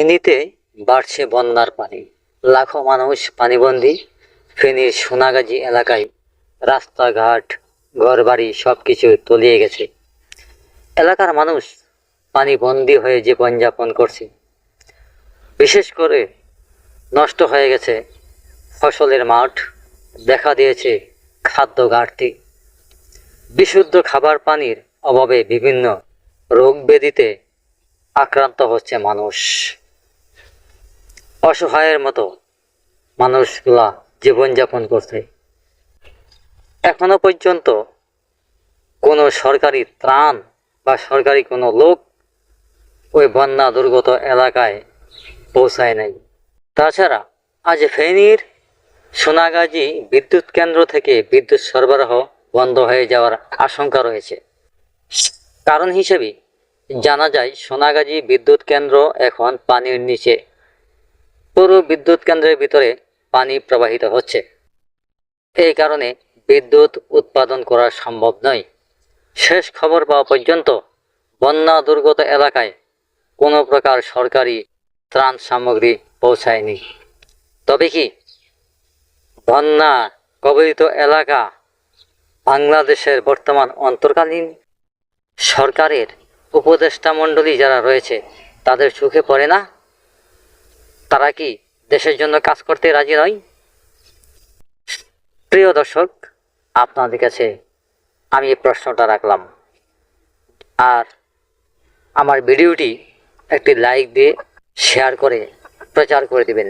ফেনীতে বাড়ছে বন্যার পানি। লাখো মানুষ পানিবন্দী, ফেনীর সোনাগাজী এলাকায় রাস্তাঘাট, ঘরবাড়ি সব কিছু তলিয়ে গেছে। এলাকার মানুষ পানিবন্দী হয়ে জীবনযাপন করছে। বিশেষ করে নষ্ট হয়ে গেছে ফসলের মাঠ, দেখা দিয়েছে খাদ্য ঘাটতি। বিশুদ্ধ খাবার পানির অভাবে বিভিন্ন রোগ ব্যাধিতে আক্রান্ত হচ্ছে মানুষ। অসহায়ের মতো মানুষগুলা জীবনযাপন করছে। এখনও পর্যন্ত কোনো সরকারি ত্রাণ বা সরকারি কোনো লোক ওই বন্যা দুর্গত এলাকায় পৌঁছায় নাই। তাছাড়া আজ ফেনীর সোনাগাজী বিদ্যুৎ কেন্দ্র থেকে বিদ্যুৎ সরবরাহ বন্ধ হয়ে যাওয়ার আশঙ্কা রয়েছে। কারণ হিসেবে জানা যায়, সোনাগাজী বিদ্যুৎ কেন্দ্র এখন পানির নিচে। পুরো বিদ্যুৎ কেন্দ্রের ভিতরে পানি প্রবাহিত হচ্ছে। এই কারণে বিদ্যুৎ উৎপাদন করা সম্ভব নয়। শেষ খবর পাওয়া পর্যন্ত বন্যা দুর্গত এলাকায় কোনো প্রকার সরকারি ত্রাণ সামগ্রী পৌঁছায়নি। তবে কি বন্যা কবলিত এলাকা বাংলাদেশের বর্তমান অন্তর্কালীন সরকারের উপদেষ্টা মণ্ডলী যারা রয়েছে, তাদের চোখে পড়ে না? তারা কি দেশের জন্য কাজ করতে রাজি নয়? প্রিয় দর্শক, আপনাদের কাছে আমি এই প্রশ্নটা রাখলাম। আর আমার ভিডিওটি একটি লাইক দিয়ে শেয়ার করে প্রচার করে দিবেন।